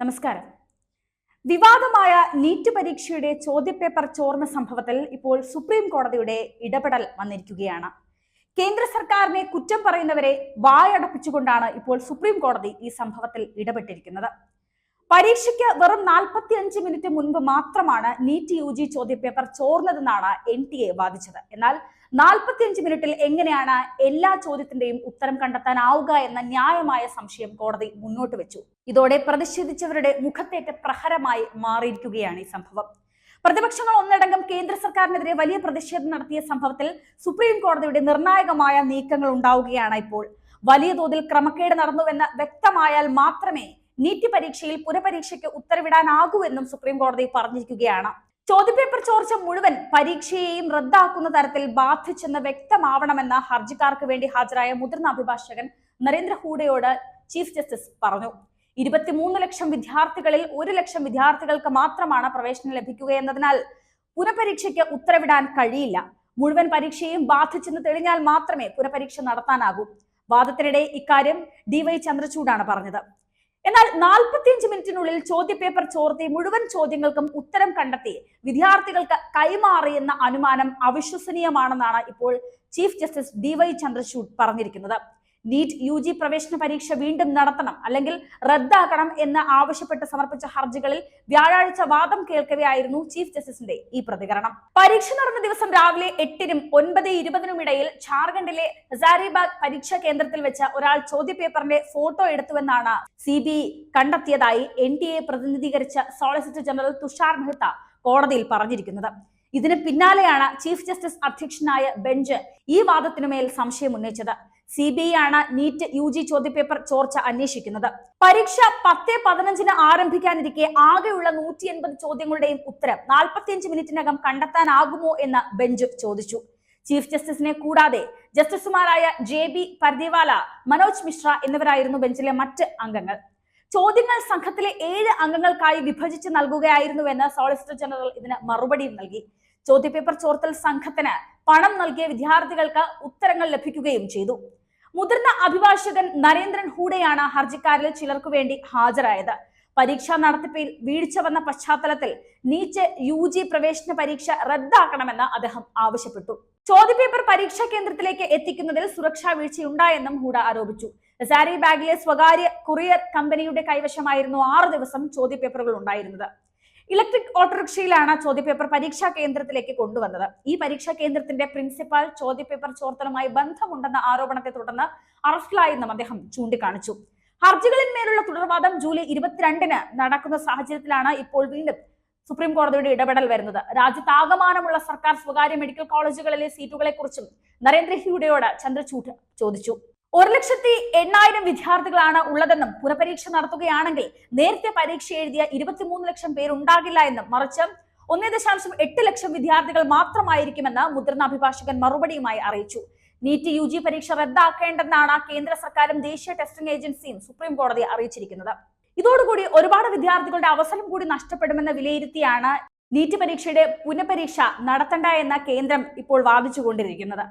നമസ്കാരം. വിവാദമായ നീറ്റ് പരീക്ഷയുടെ ചോദ്യപേപ്പർ ചോർന്ന സംഭവത്തിൽ ഇപ്പോൾ സുപ്രീം കോടതിയുടെ ഇടപെടൽ വന്നിരിക്കുകയാണ്. കേന്ദ്ര സർക്കാരിനെ കുറ്റം പറയുന്നവരെ വായടപ്പിച്ചുകൊണ്ടാണ് ഇപ്പോൾ സുപ്രീം കോടതി ഈ സംഭവത്തിൽ ഇടപെട്ടിരിക്കുന്നത്. പരീക്ഷയ്ക്ക് വെറും 45 മിനിറ്റ് മുൻപ് മാത്രമാണ് നീറ്റ് യു ജി ചോദ്യപേപ്പർ ചോർന്നതെന്നാണ് എൻ ടി എ വാദിച്ചത്. എന്നാൽ 45 മിനിറ്റിൽ എങ്ങനെയാണ് എല്ലാ ചോദ്യത്തിന്റെയും ഉത്തരം കണ്ടെത്താനാവുക എന്ന ന്യായമായ സംശയം കോടതി മുന്നോട്ട് വെച്ചു. ഇതോടെ പ്രതിഷേധിച്ചവരുടെ മുഖത്തേറ്റ പ്രഹരമായി മാറിയിരിക്കുകയാണ് ഈ സംഭവം. പ്രതിപക്ഷങ്ങൾ ഒന്നടങ്കം കേന്ദ്ര സർക്കാരിനെതിരെ വലിയ പ്രതിഷേധം നടത്തിയ സംഭവത്തിൽ സുപ്രീം കോടതിയുടെ നിർണായകമായ നീക്കങ്ങൾ ഉണ്ടാവുകയാണ് ഇപ്പോൾ. വലിയ തോതിൽ ക്രമക്കേട് നടന്നുവെന്ന് വ്യക്തമായാൽ മാത്രമേ നീറ്റ് പരീക്ഷയിൽ പുനഃപരീക്ഷയ്ക്ക് ഉത്തരവിടാനാകുമെന്നും സുപ്രീം കോടതി പറഞ്ഞിരിക്കുകയാണ്. ചോദ്യപേപ്പർ ചോർച്ച മുഴുവൻ പരീക്ഷയെയും റദ്ദാക്കുന്ന തരത്തിൽ ബാധിച്ചെന്ന് വ്യക്തമാവണമെന്ന് ഹർജിക്കാർക്ക് വേണ്ടി ഹാജരായ മുതിർന്ന അഭിഭാഷകൻ നരേന്ദ്ര ഹൂഡയോട് ചീഫ് ജസ്റ്റിസ് പറഞ്ഞു. ഇരുപത്തിമൂന്ന് ലക്ഷം വിദ്യാർത്ഥികളിൽ ഒരു ലക്ഷം വിദ്യാർത്ഥികൾക്ക് മാത്രമാണ് പ്രവേശനം ലഭിക്കുകയെന്നതിനാൽ പുനഃപരീക്ഷയ്ക്ക് ഉത്തരവിടാൻ കഴിയില്ല. മുഴുവൻ പരീക്ഷയും ബാധിച്ചെന്ന് തെളിഞ്ഞാൽ മാത്രമേ പുനഃപരീക്ഷ നടത്താനാകൂ. വാദത്തിനിടെ ഇക്കാര്യം ഡിവൈ ചന്ദ്രചൂഡാണ് പറഞ്ഞത്. എന്നാൽ നാൽപ്പത്തിയഞ്ച് മിനിറ്റിനുള്ളിൽ ചോദ്യപേപ്പർ ചോർത്തി മുഴുവൻ ചോദ്യങ്ങൾക്കും ഉത്തരം കണ്ടെത്തി വിദ്യാർത്ഥികൾക്ക് കൈമാറിയെന്ന അനുമാനം അവിശ്വസനീയമാണെന്നാണ് ഇപ്പോൾ ചീഫ് ജസ്റ്റിസ് ഡിവൈ ചന്ദ്രചൂഡ് പറഞ്ഞിരിക്കുന്നത്. നീറ്റ് യു ജി പ്രവേശന പരീക്ഷ വീണ്ടും നടത്തണം അല്ലെങ്കിൽ റദ്ദാക്കണം എന്ന് ആവശ്യപ്പെട്ട് സമർപ്പിച്ച ഹർജികളിൽ വ്യാഴാഴ്ച വാദം കേൾക്കവെയായിരുന്നു ചീഫ് ജസ്റ്റിസിന്റെ ഈ പ്രതികരണം. പരീക്ഷ നടന്ന ദിവസം രാവിലെ എട്ടിനും ഒൻപത് ഇരുപതിനും ഇടയിൽ ഝാർഖണ്ഡിലെ ഹസാരിബാഗ് പരീക്ഷാ കേന്ദ്രത്തിൽ വെച്ച് ഒരാൾ ചോദ്യപേപ്പറിന്റെ ഫോട്ടോ എടുത്തുവെന്നാണ് സി ബി കണ്ടെത്തിയതായി എൻ ഡി എ പ്രതിനിധീകരിച്ച സോളിസിറ്റർ ജനറൽ തുഷാർ മെഹ്ത്ത കോടതിയിൽ പറഞ്ഞിരിക്കുന്നത്. ഇതിന് പിന്നാലെയാണ് ചീഫ് ജസ്റ്റിസ് അധ്യക്ഷനായ ബെഞ്ച് ഈ വാദത്തിനുമേൽ സംശയം ഉന്നയിച്ചത്. സി ബി ഐ ആണ് നീറ്റ് യു ജി ചോദ്യപേപ്പർ ചോർച്ച അന്വേഷിക്കുന്നത്. പരീക്ഷ പത്ത് പതിനഞ്ചിന് ആരംഭിക്കാനിരിക്കെ ആകെയുള്ള നൂറ്റി എൺപത് ചോദ്യങ്ങളുടെയും ഉത്തരം നാൽപ്പത്തിയഞ്ച് മിനിറ്റിനകം കണ്ടെത്താനാകുമോ എന്ന് ബെഞ്ച് ചോദിച്ചു. ചീഫ് ജസ്റ്റിസിനെ കൂടാതെ ജസ്റ്റിസുമാരായ ജെ ബി പർദിവാല മനോജ് മിശ്ര എന്നിവരായിരുന്നു ബെഞ്ചിലെ മറ്റ് അംഗങ്ങൾ. ചോദ്യങ്ങൾ സംഘത്തിലെ ഏഴ് അംഗങ്ങൾക്കായി വിഭജിച്ച് നൽകുകയായിരുന്നുവെന്ന് സോളിസിറ്റർ ജനറൽ ഇതിന് മറുപടിയും നൽകി. ചോദ്യപേപ്പർ ചോർത്തൽ സംഘത്തിന് പണം നൽകിയ വിദ്യാർത്ഥികൾക്ക് ഉത്തരങ്ങൾ ലഭിക്കുകയും ചെയ്തു. മുതിർന്ന അഭിഭാഷകൻ നരേന്ദ്രൻ ഹൂഡയാണ് ഹർജിക്കാരിൽ ചിലർക്കു വേണ്ടി ഹാജരായത്. പരീക്ഷാ നടത്തിപ്പിൽ വീഴ്ച വന്ന പശ്ചാത്തലത്തിൽ നീച്ച് യു ജി പ്രവേശന പരീക്ഷ റദ്ദാക്കണമെന്ന് അദ്ദേഹം ആവശ്യപ്പെട്ടു. ചോദ്യപേപ്പർ പരീക്ഷാ കേന്ദ്രത്തിലേക്ക് എത്തിക്കുന്നതിൽ സുരക്ഷാ വീഴ്ചയുണ്ടായെന്നും ഹൂഡ ആരോപിച്ചു. സാരി ബാഗിലെ സ്വകാര്യ കൊറിയർ കമ്പനിയുടെ കൈവശമായിരുന്നു ആറു ദിവസം ചോദ്യപേപ്പറുകൾ ഉണ്ടായിരുന്നത്. ഇലക്ട്രിക് ഓട്ടോറിക്ഷയിലാണ് ചോദ്യപേപ്പർ പരീക്ഷാ കേന്ദ്രത്തിലേക്ക് കൊണ്ടുവന്നത്. ഈ പരീക്ഷാ കേന്ദ്രത്തിന്റെ പ്രിൻസിപ്പൽ ചോദ്യപേപ്പർ ചോർത്തലുമായി ബന്ധമുണ്ടെന്ന ആരോപണത്തെ തുടർന്ന് അറസ്റ്റിലായെന്നും അദ്ദേഹം ചൂണ്ടിക്കാണിച്ചു. ഹർജികളിന്മേലുള്ള തുടർവാദം ജൂലൈ ഇരുപത്തിരണ്ടിന് നടക്കുന്ന സാഹചര്യത്തിലാണ് ഇപ്പോൾ വീണ്ടും സുപ്രീം കോടതിയുടെ ഇടപെടൽ വരുന്നത്. രാജ്യത്താകമാനമുള്ള സർക്കാർ സ്വകാര്യ മെഡിക്കൽ കോളേജുകളിലെ സീറ്റുകളെ കുറിച്ചും നരേന്ദ്ര ഹ്യൂഡയോട് ചന്ദ്രചൂഡ് ചോദിച്ചു. ഒരു ലക്ഷത്തി എണ്ണായിരം വിദ്യാർത്ഥികളാണ് ഉള്ളതെന്നും പുനഃപരീക്ഷ നടത്തുകയാണെങ്കിൽ നേരത്തെ പരീക്ഷ എഴുതിയ ഇരുപത്തിമൂന്ന് ലക്ഷം പേരുണ്ടാകില്ല എന്നും മറിച്ച് ഒന്നേ ദശാംശം എട്ട് ലക്ഷം വിദ്യാർത്ഥികൾ മാത്രമായിരിക്കുമെന്ന് മുതിർന്ന അഭിഭാഷകൻ മറുപടിയുമായി അറിയിച്ചു. നീറ്റ് യു ജി പരീക്ഷ റദ്ദാക്കേണ്ടെന്നാണ് കേന്ദ്ര സർക്കാരും ദേശീയ ടെസ്റ്റിംഗ് ഏജൻസിയും സുപ്രീം കോടതിയെ അറിയിച്ചിരിക്കുന്നത്. ഇതോടുകൂടി ഒരുപാട് വിദ്യാർത്ഥികളുടെ അവസരം കൂടി നഷ്ടപ്പെടുമെന്ന് വിലയിരുത്തിയാണ് നീറ്റ് പരീക്ഷയുടെ പുനഃപരീക്ഷ നടത്തണ്ട എന്ന കേന്ദ്രം ഇപ്പോൾ വാദിച്ചുകൊണ്ടിരിക്കുന്നത്.